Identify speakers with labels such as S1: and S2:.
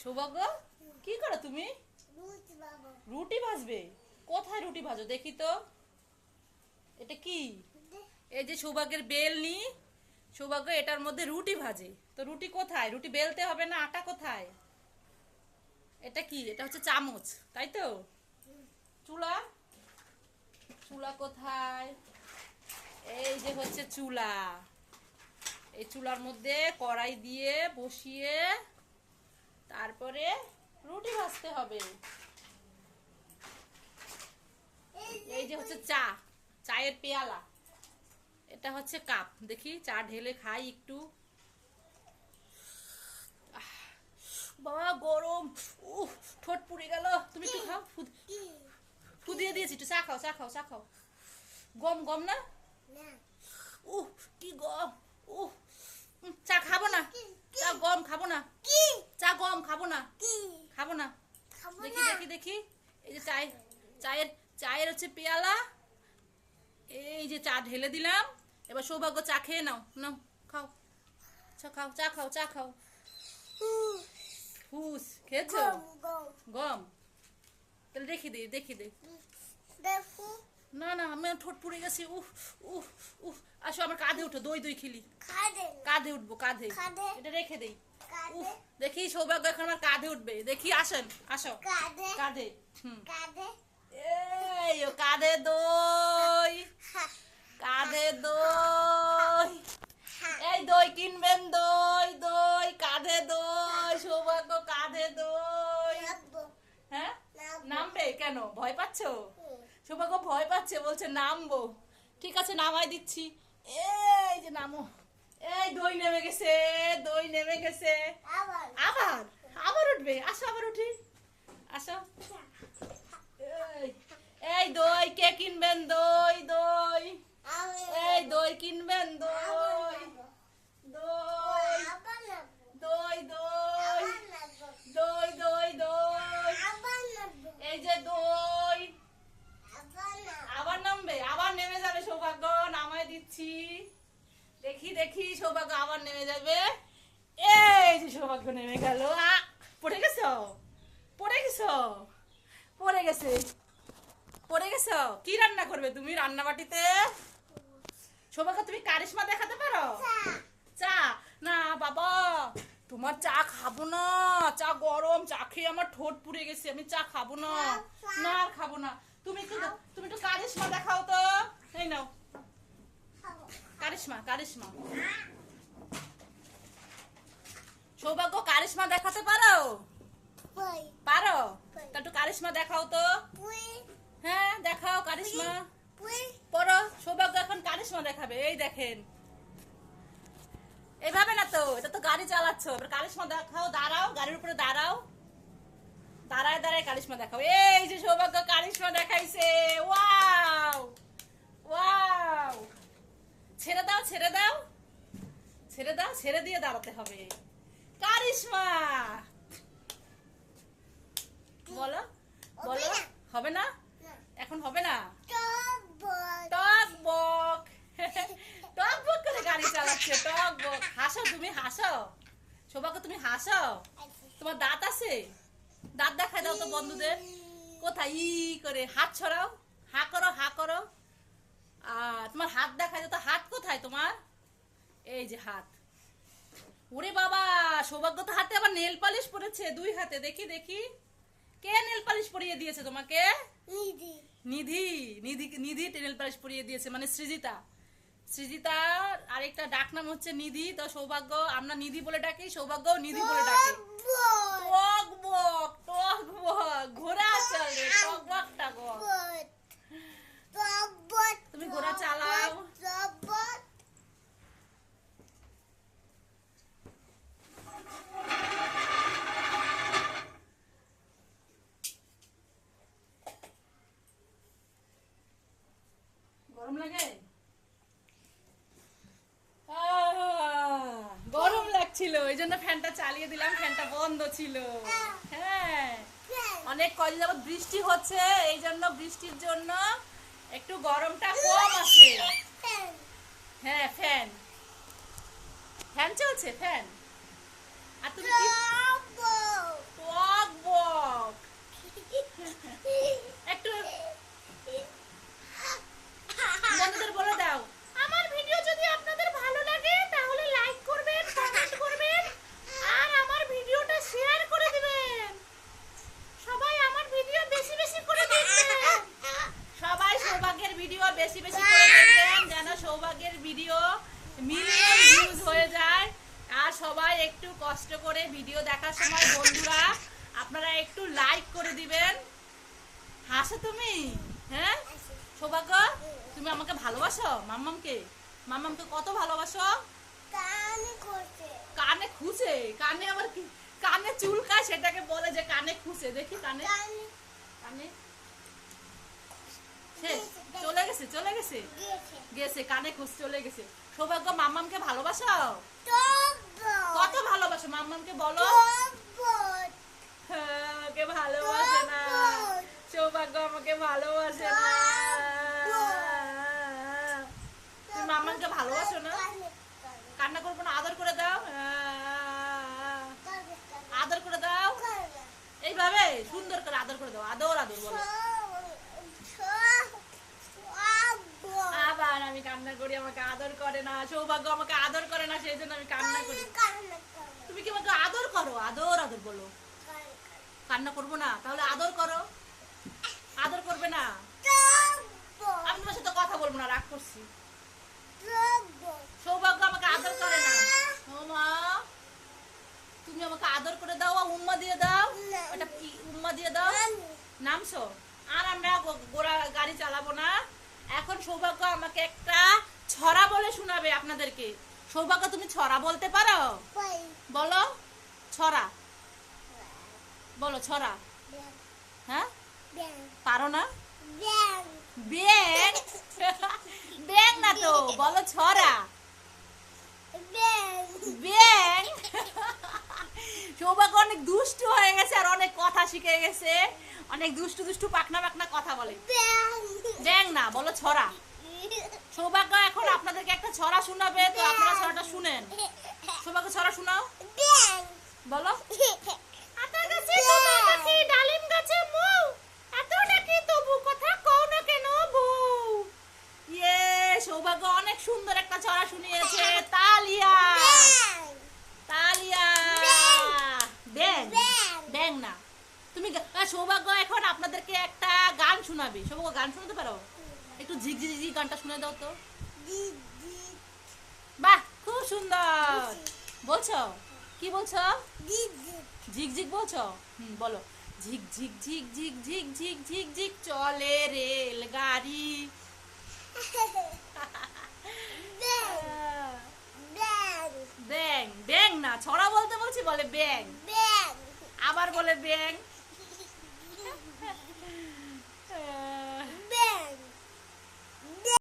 S1: সৌভাগ্য? কি করো তুমি?
S2: রুটি
S1: ভাজবে। কোথায় রুটি ভাজো? দেখি তো। এটা কি? এই যে সৌভাগ্যের বেল নি সৌভাগ্য এটার মধ্যে রুটি ভাজে। তো রুটি কোথায়? রুটি বেলতে হবে না? আটা কোথায়? এটা কি? এটা হচ্ছে চামচ তাই তো? চুলা? চুলা কোথায়? এই যে হচ্ছে চুলা। এই চুলার মধ্যে কড়াই দিয়ে বসিয়ে তারপরে রুটি ভাজতে হবে। এই যে হচ্ছে চা চায়ের পেয়ালা। এটা হচ্ছে কাপ। দেখি চা ঢেলে খাই একটু। বাবা গরম। উহ ঠোঁট পুড়ে গেল। তুমি একটু খাও ফুদিয়ে দিয়েছি একটু। চা খাও চা খাও চা খাও। গম গম না? উহ কি গম। উহ চা খাব না। চা গম খাব না।
S2: কি?
S1: চা গম খাব না।
S2: কি?
S1: খাব না। দেখি দেখি দেখি। এই যে চায় চায়ের চায়ের হচ্ছে পেয়ালা। এই যে চা ঢেলে দিলাম। এবার সৌভাগ্য চা খেয়ে নাও। নাও খাও। চা খাও চা খাও চা খাও। হুস খেয়েছো?
S2: গম
S1: তাহলে দেখি দে দেখি। দে
S2: দেখো।
S1: না না আমি ঠোঁট পুড়ে গেছি উহ উহ উহ আসো আমার কাঁধে উঠো দই দই খেলি। কাঁধে। উঠবো কাঁধে।
S2: কাঁধে?
S1: এটা রেখে দেই। উহ দেখি সৌভাগ্য এখন আমার কাঁধে উঠবে। দেখি আসেন আসো। কাঁধে। হুম। এই ও কাঁধে দই। কাঁধে দই। এই দই কিনবেন দই দই কাঁধে দই সৌভাগ্য কাঁধে দই। হ্যাঁ? নামবে। কেন? ভয় পাচ্ছো? সৌভাগ্য ভয় পাচ্ছে বলছে নামবো। ঠিক আছে নামাই দিচ্ছি। এই যে নামো। এই দই নেমে গেছে দই নেমে গেছে।
S2: আবার
S1: আবার উঠবে। আসো আবার উঠি। আসো। এই, দই কে কিনবেন দই
S2: আমি
S1: এই দই কিনবেন দই দই
S2: আবার নাবো
S1: দই দই
S2: আবার নাবো
S1: দই দই দই
S2: আবার নাবো
S1: এই যে দই
S2: আবার নাবো
S1: আবার নামবে আবার নেমে যাবে সৌভাগ্য নামাই দিচ্ছি দেখি দেখি, সৌভাগ্য আবার নেমে যাবে। এই যে সৌভাগ্য নেমে গেল। পড়ে গেছ? পড়ে গেছ? পড়ে গেছে। পড়ে গেছ? কি রান্না করবে তুমি রান্না বাটিতে সৌভাগ্য, তুমি কারিশমা দেখাতে পারো? চা। না, বাবা, তোমার চা খাব না। চা গরম, চা খেয়ে আমার ঠোঁট পুড়ে গেছে। আমি চা খাব না। না আর খাব না। তুমি তুমি একটু কারিশমা দেখাও তো। কারিশমা কারিশমা। সৌভাগ্য কারিশমা দেখাতে পারো? পারো? তা একটু কারিশমা দেখাও তো। হ্যাঁ দেখাও কারিশমা। পড়ো সৌভাগ্য এখন কারিশমা দেখাবে এই দেখেন। এইভাবে না তো এটা তো গাড়ি চালাচ্ছ। এবার কারিশমা দেখাও দাঁড়াও গাড়ির উপরে দাঁড়াও। দাঁড়ায় দাঁড়ায় কারিশমা দেখাও। এই যে সৌভাগ্য কারিশমা দেখাইছে ওয়াও ওয়াও ছেড়ে দাও ছেড়ে দাও ছেড়ে দাও ছেড়ে দিয়ে দাঁড়াতে হবে। কারিশমা! বলো বলো হবে না। এখন হবে না? টক বক টক বক করে গাড়ি চালাচ্ছে টক বক হাসো তুমি হাসো। সৌভাগ্য তুমি হাসো। তোমার দাঁত আছে? দাঁত দেখাই দাও তো বন্ধুদের। কোথায়? ই করে হাত ছড়াও। হা করো হা করো। আর তোমার হাত দেখাই দাও তো হাত কোথায় তোমার? এই যে হাত। ওরে বাবা সৌভাগ্য তো হাতে আবার নেল পালিশ পরেছে দুই হাতে। দেখি দেখি। কে নেল পালিশ পরিয়ে দিয়েছে তোমাকে?
S2: নিদি
S1: নিধি নিধি নিধি টেনেল পালিশ পরিয়ে দিয়েছে মানে সৃজিতা। সৃজিতার আরেকটা ডাক নাম হচ্ছে নিধি তো সৌভাগ্য আমরা নিধি বলে ডাকি সৌভাগ্য নিধি বলে ডাকি। টক বক। টক বক ঘোড়া চলে টক বক
S2: বই
S1: তুমি ঘোড়া চালাও। লাগছিল ওই জন্য ফ্যানটা চালিয়ে দিলাম, ফ্যানটা বন্ধ ছিল। হ্যাঁ অনেক কদিন যাবত বৃষ্টি হচ্ছে, এই জন্য বৃষ্টির জন্য একটু গরমটা কম আছে। হ্যাঁ ফ্যান। ফ্যান চলছে, ফ্যান। করে ভিডিও দেখার সময় বন্ধুরা আপনারা একটু লাইক করে দিবেন। হাসো তুমি হ্যাঁ? সৌভাগ্য তুমি আমাকে ভালোবাসো মাম্মামকে? মাম্মামকে কত ভালোবাসো?
S2: কানে
S1: খুঁজে। কানে আবার কি? কানে চুলকায় সেটাকে বলে যে কানে খুঁজে। দেখি কানে।
S2: কানে।
S1: চলে গেছে চলে গেছে। গেছে কানে খুঁজ চলে গেছে। সৌভাগ্য মাম্মামকে ভালোবাসো? কত ভালোবাসো মাম্মামকে বলো। হ্যাঁ, আমাকে ভালোবাসে না। সৌভাগ্য আমাকে ভালোবাসে না। তুমি মাম্মামকে ভালোবাসো না? কান্না করব না আদর করে দাও। আদর করে দাও। এইভাবে সুন্দর করে আদর করে দাও আদর আদর বলো আবার আমি কান্না করি আমাকে আদর করে না সৌভাগ্য আমাকে আদর করে না সেই জন্য আমি কান্না করি। তুমি কি আমাকে আদর করো? আদর আদর বলো। কান্না করব না? তাহলে আদর করো। আদর করবে না? আমি তোমার সাথে কথা বলব না রাগ করছি। সৌভাগ্য আমাকে আদর করে না। মা তুমি আমাকে আদর করে দাও উম্মা দিয়ে দাও। কি? উম্মা দিয়ে দাও। নামছো? আর আমরা গোড়া গাড়ি চালাবো না। এখন সৌভাগ্য আমাকে একটা ছড়া বলে শোনাবে আপনাদেরকে। সৌভাগ্য তুমি ছড়া বলতে পারো? বলো। ছড়া। বলো ছড়া। হ্যাঁ? পারো না? ব্যাং। ব্যাং? না তো বলো ছড়া। ব্যাং। সৌভাগ্য অনেক দুষ্টু হয়ে গেছে আর অনেক কথা শিখে গেছে। অনেক দুষ্টু দুষ্টু পাকনা পাকনা কথা বলে। না, বলো ছড়া। সৌভাগ্য এখন আপনাদেরকে একটা ছড়া শোনাবে, তো আপনারা ছড়াটা শুনেন। সৌভাগ্য, ছড়া শোনাও। বলো। ইয়ে সৌভাগ্য অনেক সুন্দর একটা ছড়া শুনিয়েছে। তালিয়া। তালিয়া। ব্যাং।
S2: ব্যাং।
S1: না। তুমি সৌভাগ্য এখন আপনাদেরকে একটা গান শোনাবে। সৌভাগ্য, গান শোনাতে পারো? ঝিকঝিক ঝিক গানটা শুনে দাও তো। বাহ খুব সুন্দর। বলছো? কি বলছো? ঝিক ঝিক বলছো? হুম বলো। ঝিক ঝিক ঝিক ঝিক ঝিক ঝিক ঝিক ঝিক চলে রেল গাড়ি ব্যাং ব্যাং না ছড়া বলতে বলছি বলে ব্যাং। আবার বলে ব্যাং।